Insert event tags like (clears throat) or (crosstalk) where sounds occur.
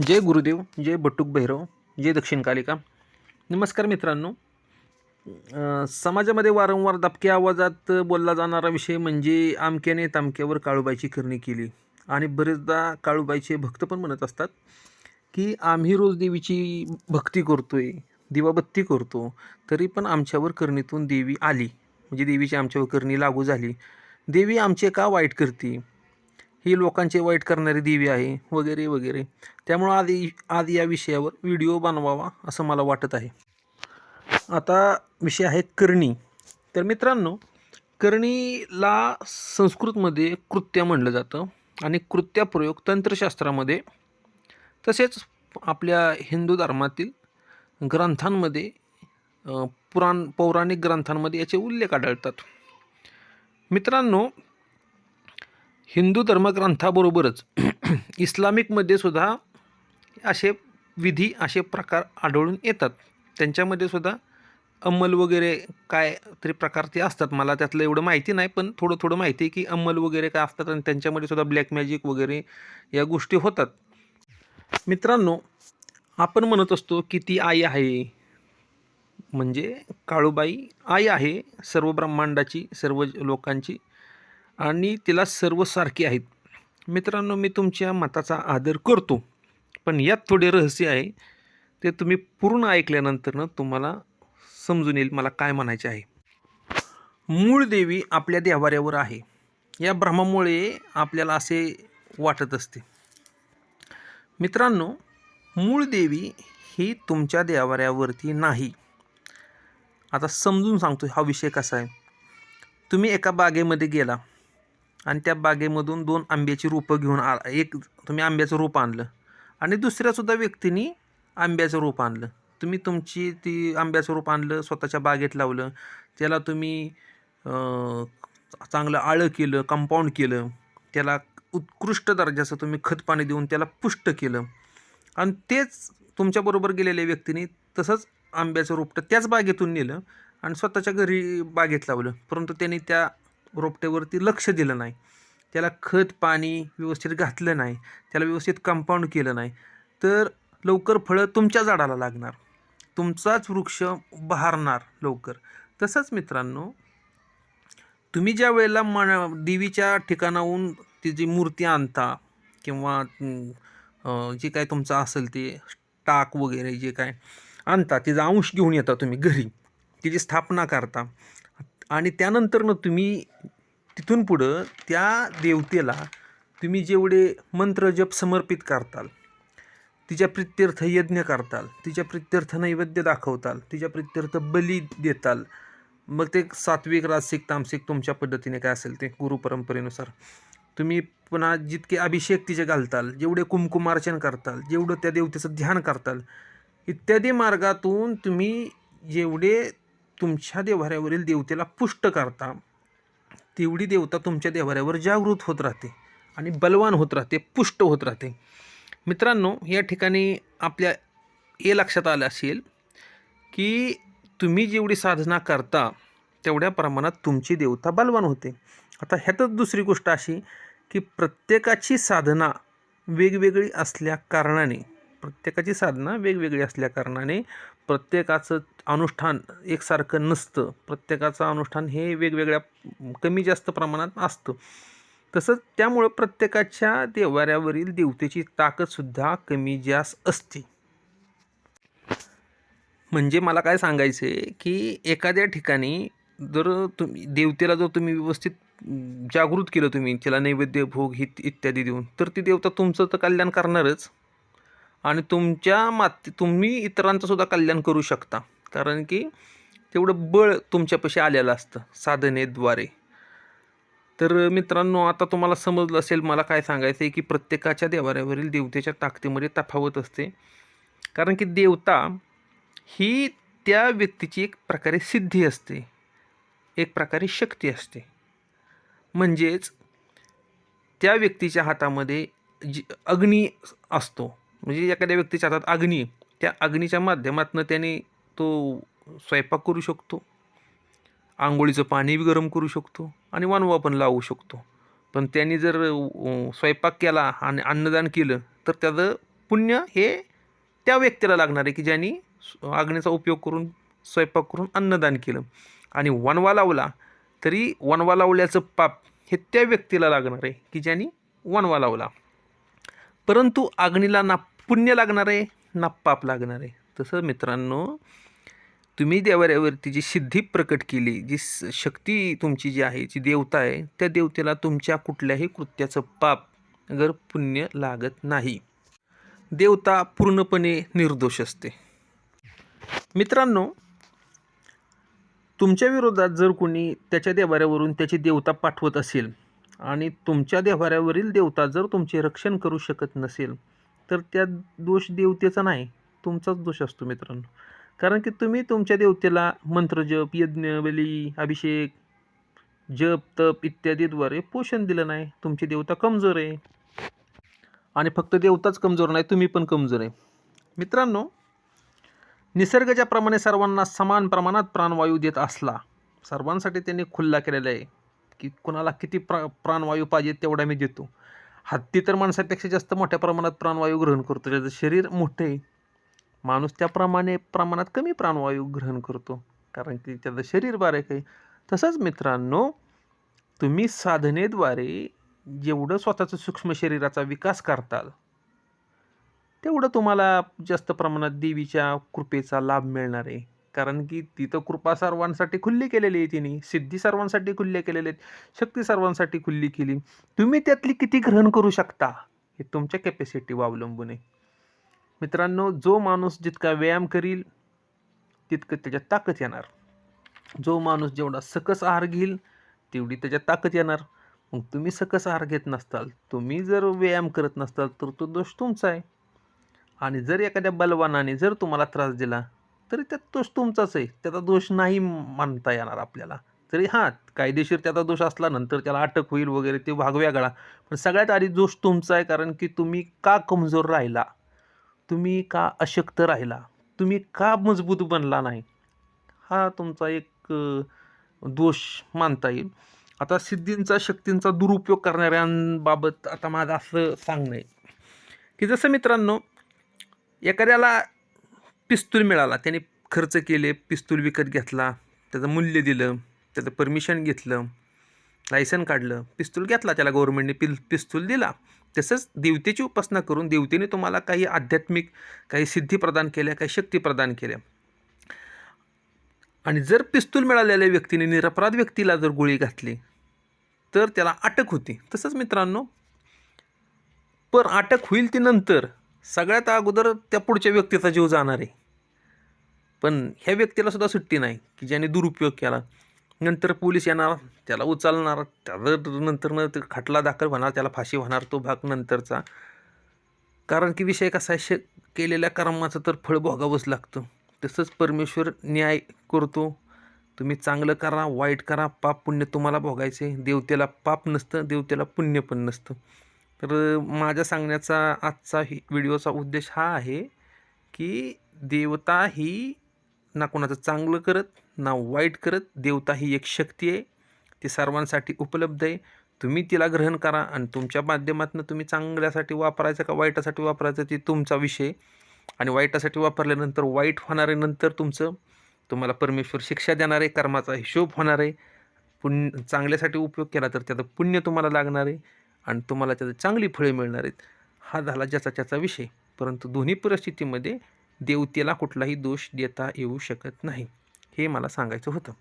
जय गुरुदेव जय बटुक भैरव जय दक्षिण कालिका. नमस्कार मित्रांनो. समाजामध्ये वारंवार दबक्या आवाजात बोलला जाणारा विषय म्हणजे आमक्याने तामक्यावर काळूबाईची करणी केली. आणि बरेचदा काळूबाईचे भक्त पण म्हणत असतात की आम्ही रोज देवीची भक्ती करतो आहे दिवाबत्ती करतो तरी पण आमच्यावर करणीतून देवी आली. म्हणजे देवीची आमच्यावर करणी लागू झाली. देवी आमचे का वाईट करते? ही लोकांचे वाईट करणारी देवी आहे वगैरे वगैरे. त्यामुळं आधी आज या विषयावर व्हिडिओ बनवावा असं मला वाटत आहे. आता विषय आहे करणी. तर मित्रांनो करणीला संस्कृतमध्ये कृत्य म्हणलं जातं आणि कृत्याप्रयोग तंत्रशास्त्रामध्ये तसेच आपल्या हिंदू धर्मातील ग्रंथांमध्ये पुराण पौराणिक ग्रंथांमध्ये याचे उल्लेख आढळतात. मित्रांनो हिंदू धर्मग्रंथाबरोबरच (clears throat) इस्लामिकमध्ये सुद्धा असे विधी असे प्रकार आढळून येतात. त्यांच्यामध्ये सुद्धा अंमल वगैरे काय तरी प्रकार ते असतात. मला त्यातलं एवढं माहिती नाही पण थोडं थोडं माहिती आहे की अंमल वगैरे काय असतात आणि त्यांच्यामध्ये सुद्धा ब्लॅक मॅजिक वगैरे या गोष्टी होतात. मित्रांनो आपण म्हणत असतो की ती आई आहे. म्हणजे काळूबाई आई आहे. सर्व ब्रह्मांडाची सर्व लोकांची. आणि तिला सर्व सारखी आहेत. मित्रांनो मी तुमच्या मताचा आदर करतो. पण यात थोडे रहस्य आहे. ते तुम्ही पूर्ण ऐकल्यानंतरनं तुम्हाला समजून येईल मला काय म्हणायचे आहे. मूळ देवी आपल्या देवाऱ्यावर आहे. या भ्रमामुळे आपल्याला असे वाटत असते. मित्रांनो मूळ देवी ही तुमच्या देवाऱ्यावरती नाही. आता समजून सांगतो हा विषय कसा आहे. तुम्ही एका बागेमध्ये गेला. आणि त्या बागेमधून दोन आंब्याची रोपं घेऊन आ एक तुम्ही आंब्याचं रोप आणलं आणि दुसऱ्यासुद्धा व्यक्तीने आंब्याचं रोप आणलं. तुम्ही तुमची ती आंब्याचं रोप आणलं स्वतःच्या बागेत लावलं त्याला तुम्ही चांगलं आळं केलं कंपाऊंड केलं त्याला उत्कृष्ट दर्जाचं तुम्ही खत पाणी देऊन त्याला पुष्ट केलं. आणि तेच तुमच्याबरोबर गेलेल्या व्यक्तीने तसंच आंब्याचं रोपटं त्याच बागेतून नेलं आणि स्वतःच्या घरी बागेत लावलं. परंतु त्यांनी त्या रोपट्यावरती लक्ष दिलं नाही. त्याला खत पाणी व्यवस्थित घातलं नाही. त्याला व्यवस्थित कंपाऊंड केलं नाही. तर लवकर फळं तुमच्या झाडाला लागणार. तुमचाच वृक्ष बहारणार लवकर. तसंच मित्रांनो तुम्ही ज्या वेळेला मन देवीच्या ठिकाणाहून ती जी मूर्ती आणता किंवा जे काय तुमचं असेल ते टाक वगैरे जे काय आणता तिचा अंश घेऊन येता तुम्ही घरी. तिची स्थापना करता. आणि त्यानंतरनं तुम्ही तिथून पुढं त्या देवतेला तुम्ही जेवढे मंत्र जप समर्पित करताल तिच्या प्रित्यर्थ यज्ञ करताल तिच्या प्रित्यर्थ नैवेद्य दाखवताल तिच्या प्रित्यर्थ बली देताल मग ते सात्विक राजसिक तामसिक तुमच्या पद्धतीने काय असेल ते गुरु परंपरेनुसार. तुम्ही पुन्हा जितके अभिषेक तिचे घालताल जेवढे कुमकुमार्चन करताल जेवढं त्या देवतेचं ध्यान करताल इत्यादी मार्गातून तुम्ही जेवढे तुमच्या देवाऱ्यावरील देवतेला पुष्ट करता तेवढी देवता तुमच्या देवाऱ्यावर जागृत होत राहते आणि बलवान होत राहते पुष्ट होत राहते. मित्रांनो या ठिकाणी आपल्या हे लक्षात आलं असेल की तुम्ही जेवढी साधना करता तेवढ्या प्रमाणात तुमची देवता बलवान होते. आता ह्यातच दुसरी गोष्ट अशी की प्रत्येकाची साधना वेगवेगळी असल्या कारणाने प्रत्येकाची साधना वेगवेगळी असल्या कारणाने प्रत्येकाचं अनुष्ठान एकसारखं नसतं. प्रत्येकाचं अनुष्ठान हे वेगवेगळ्या कमी जास्त प्रमाणात असतं. तसंच त्यामुळं प्रत्येकाच्या देवाऱ्यावरील देवतेची ताकदसुद्धा कमी जास्त असते. म्हणजे मला काय सांगायचं आहे की एखाद्या ठिकाणी जर तुम्ही देवतेला जर तुम्ही व्यवस्थित जागृत केलं तुम्ही तिला नैवेद्य भोग हित इत्यादी देऊन तर ती देवता तुमचं तर कल्याण करणारच. आणि तुमच्या मात तुम्ही इतरांचं सुद्धा कल्याण करू शकता. कारण की तेवढं बळ तुमच्यापाशी आलेलं असतं साधनेद्वारे. तर मित्रांनो आता तुम्हाला समजलं असेल मला काय सांगायचं आहे की प्रत्येकाच्या देवाऱ्यावरील देवतेच्या ताकदीमध्ये तफावत असते. कारण की देवता ही त्या व्यक्तीची एक प्रकारे सिद्धी असते. एक प्रकारे शक्ती असते. म्हणजेच त्या व्यक्तीच्या हातामध्ये जी अग्नी असतो. म्हणजे एखाद्या व्यक्तीच्या हातात अग्नी त्या अग्नीच्या माध्यमातून त्याने तो स्वयंपाक करू शकतो. आंघोळीचं पाणी बी गरम करू शकतो आणि वणवा पण लावू शकतो. पण त्यांनी जर स्वयंपाक केला आणि अन्नदान केलं तर त्याचं पुण्य हे त्या व्यक्तीला लागणार आहे की ज्यांनी अग्नीचा उपयोग करून स्वयंपाक करून अन्नदान केलं. आणि वनवा लावला तरी वनवा लावल्याचं पाप हे त्या व्यक्तीला लागणार आहे की ज्यांनी वनवा लावला. परंतु अग्नीला ना पुण्य लागणार आहे ना पाप लागणार आहे. तसं मित्रांनो तुम्ही देवाऱ्यावरती जी सिद्धी प्रकट केली जी स- शक्ती तुमची जी आहे जी देवता आहे त्या देवतेला तुमच्या कुठल्याही कृत्याचं पाप अगर पुण्य लागत नाही. देवता पूर्णपणे निर्दोष असते. मित्रांनो तुमच्या विरोधात जर कोणी त्याच्या देवाऱ्यावरून त्याची देवता पाठवत असेल आणि तुमच्या देवाऱ्यावरील देवता जर तुमचे रक्षण करू शकत नसेल तर त्या दोष देवतेचा नाही तुमचाच दोष असतो मित्रांनो. कारण की तुम्ही तुमच्या देवतेला मंत्रजप यज्ञबली अभिषेक जप तप इत्यादीद्वारे पोषण दिलं नाही. तुमची देवता कमजोर आहे. आणि फक्त देवताच कमजोर नाही तुम्ही पण कमजोर आहे. मित्रांनो निसर्गाच्या प्रमाणे सर्वांना समान प्रमाणात प्राणवायू देत असला सर्वांसाठी त्यांनी खुल्ला केलेला आहे की कुणाला किती प्रा प्राणवायू पाहिजे तेवढा मी देतो. हत्ती तर माणसापेक्षा जास्त मोठ्या प्रमाणात प्राणवायू ग्रहण करतो. त्याचं शरीर मोठं आहे. माणूस त्याप्रमाणे प्रमाणात कमी प्राणवायू ग्रहण करतो. कारण की त्याचं शरीर बारीक आहे. तसंच मित्रांनो तुम्ही साधनेद्वारे जेवढं स्वतःचं सूक्ष्म शरीराचा विकास करताल तेवढं तुम्हाला जास्त प्रमाणात देवीच्या कृपेचा लाभ मिळणार आहे. कारण की तिथं कृपा सर्वांसाठी खुल्ली केलेली आहे तिने. सिद्धी सर्वांसाठी खुल्ल्या केलेल्या आहेत. शक्ती सर्वांसाठी खुल्ली केली. तुम्ही त्यातली किती ग्रहण करू शकता? हे तुमच्या कॅपॅसिटीवर अवलंबून आहे. मित्रांनो जो माणूस जितका व्यायाम करील तितकं त्याच्यात ताकद येणार. जो माणूस जेवढा सकस आहार घेईल तेवढी त्याच्यात ताकद येणार. मग तुम्ही सकस आहार घेत नसताल तुम्ही जर व्यायाम करत नसताल तर तो दोष तुमचा आहे. आणि जर एखाद्या बलवानाने जर तुम्हाला त्रास दिला तरी त्यात दोष तुमचाच आहे. त्याचा दोष नाही मानता येणार आपल्याला. तरी हां कायदेशीर त्याचा दोष असला नंतर त्याला अटक होईल वगैरे ते भाग वेगळा पण सगळ्यात आधी दोष तुमचा आहे कारण की तुम्ही का कमजोर राहिला? तुम्ही का अशक्त राहिला? तुम्ही का मजबूत बनला नाही? हा तुमचा एक दोष मानता येईल. आता सिद्धींचा शक्तींचा दुरुपयोग करणाऱ्यांबाबत आता माझं असं सांगणं आहे. की जसं मित्रांनो एखाद्याला पिस्तूल मिळाला. त्याने खर्च केले पिस्तूल विकत घेतला त्याचं मूल्य दिलं त्याचं परमिशन घेतलं लायसन काढलं पिस्तूल घेतला त्याला गव्हर्नमेंटने पिल पिस्तूल दिला. तसंच देवतेची उपासना करून देवतेने तुम्हाला काही आध्यात्मिक काही सिद्धी प्रदान केल्या काही शक्ती प्रदान केल्या. आणि जर पिस्तूल मिळालेल्या व्यक्तीने निरपराध व्यक्तीला जर गोळी घातली तर त्याला अटक होती. तसंच मित्रांनो पर अटक होईल ती नंतर सगळ्यात अगोदर त्या पुढच्या व्यक्तीचा जीव जाणार आहे. पण ह्या व्यक्तीला सुद्धा सुट्टी नाही की ज्याने दुरुपयोग केला. नंतर पोलीस येणार त्याला उचलणार त्याचं नंतर ते खटला दाखल होणार त्याला फाशी होणार तो भाग नंतरचा. कारण की विषय कसा आहे श केलेल्या कर्माचं तर फळ भोगावंच लागतं. तसंच परमेश्वर न्याय करतो. तुम्ही चांगलं करा वाईट करा पाप पुण्य तुम्हाला भोगायचे. देवतेला पाप नसतं देवतेला पुण्य पण नसतं. तर माझ्या सांगण्याचा आजचा ही व्हिडिओचा उद्देश हा आहे की देवता ही ना कोणाचं चांगलं करत ना वाईट करत देवता ही एक शक्ती आहे. ती सर्वांसाठी उपलब्ध आहे. तुम्ही तिला ग्रहण करा आणि तुमच्या माध्यमातून तुम्ही चांगल्यासाठी वापरायचं का वाईटासाठी वापरायचं ते तुमचा विषय आणि वाईटासाठी वापरल्यानंतर वाईट होणार आहे नंतर तुमचं तुम्हाला परमेश्वर शिक्षा देणार आहे. कर्माचा हिशोब होणार आहे. पुण्य चांगल्यासाठी उपयोग केला तर त्याचं पुण्य तुम्हाला लागणार आहे. आणि तुम्हाला त्याचं चांगली फळे मिळणार आहेत. हा झाला ज्याचा त्याचा विषय. परंतु दोन्ही परिस्थितीमध्ये देवतेला कुठलाही दोष देता येऊ शकत नाही. हे मला सांगायचं होतं.